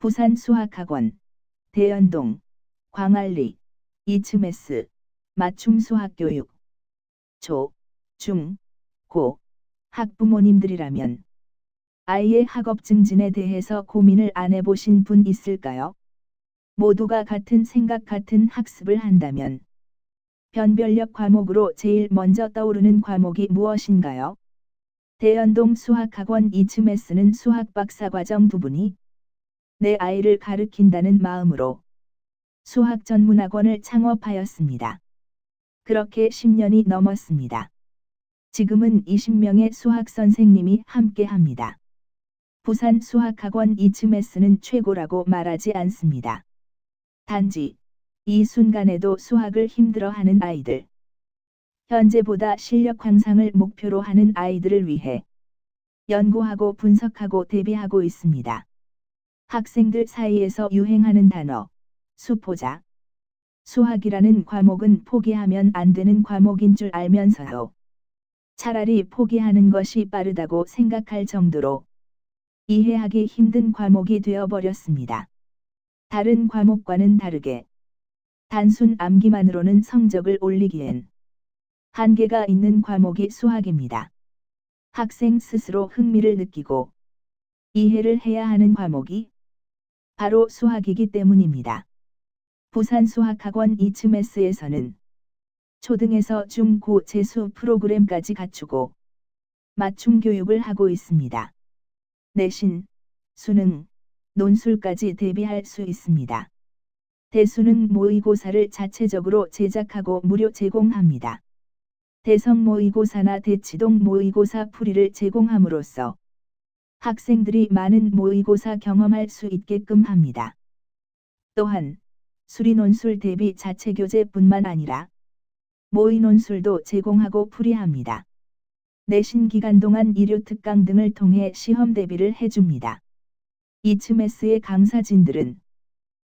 부산 수학학원, 대연동, 광안리, 이츠메스, 맞춤 수학교육, 초, 중, 고, 학부모님들이라면 아이의 학업 증진에 대해서 고민을 안 해보신 분 있을까요? 모두가 같은 생각 같은 학습을 한다면 변별력 과목으로 제일 먼저 떠오르는 과목이 무엇인가요? 대연동 수학학원 이츠메스는 수학 박사과정 부분이 내 아이를 가르킨다는 마음으로 수학 전문학원을 창업하였습니다. 그렇게 10년이 넘었습니다. 지금은 20명의 수학 선생님이 함께 합니다. 부산 수학학원 이츠메스는 최고라고 말하지 않습니다. 단지 이 순간에도 수학을 힘들어하는 아이들, 현재보다 실력 향상을 목표로 하는 아이들을 위해 연구하고 분석하고 대비하고 있습니다. 학생들 사이에서 유행하는 단어, 수포자. 수학이라는 과목은 포기하면 안 되는 과목인 줄 알면서도 차라리 포기하는 것이 빠르다고 생각할 정도로 이해하기 힘든 과목이 되어버렸습니다. 다른 과목과는 다르게 단순 암기만으로는 성적을 올리기엔 한계가 있는 과목이 수학입니다. 학생 스스로 흥미를 느끼고 이해를 해야 하는 과목이 바로 수학이기 때문입니다. 부산 수학학원 이츠메스에서는 초등에서 중, 고, 재수 프로그램까지 갖추고 맞춤 교육을 하고 있습니다. 내신, 수능, 논술까지 대비할 수 있습니다. 대수능 모의고사를 자체적으로 제작하고 무료 제공합니다. 대성 모의고사나 대치동 모의고사 풀이를 제공함으로써 학생들이 많은 모의고사 경험할 수 있게끔 합니다. 또한 수리 논술 대비 자체 교재뿐만 아니라 모의 논술도 제공하고 풀이합니다. 내신 기간 동안 일요 특강 등을 통해 시험 대비를 해줍니다. 이츠메스의 강사진들은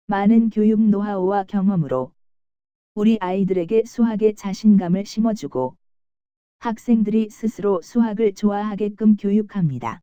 많은 교육 노하우와 경험으로 우리 아이들에게 수학에 자신감을 심어주고 학생들이 스스로 수학을 좋아하게끔 교육합니다.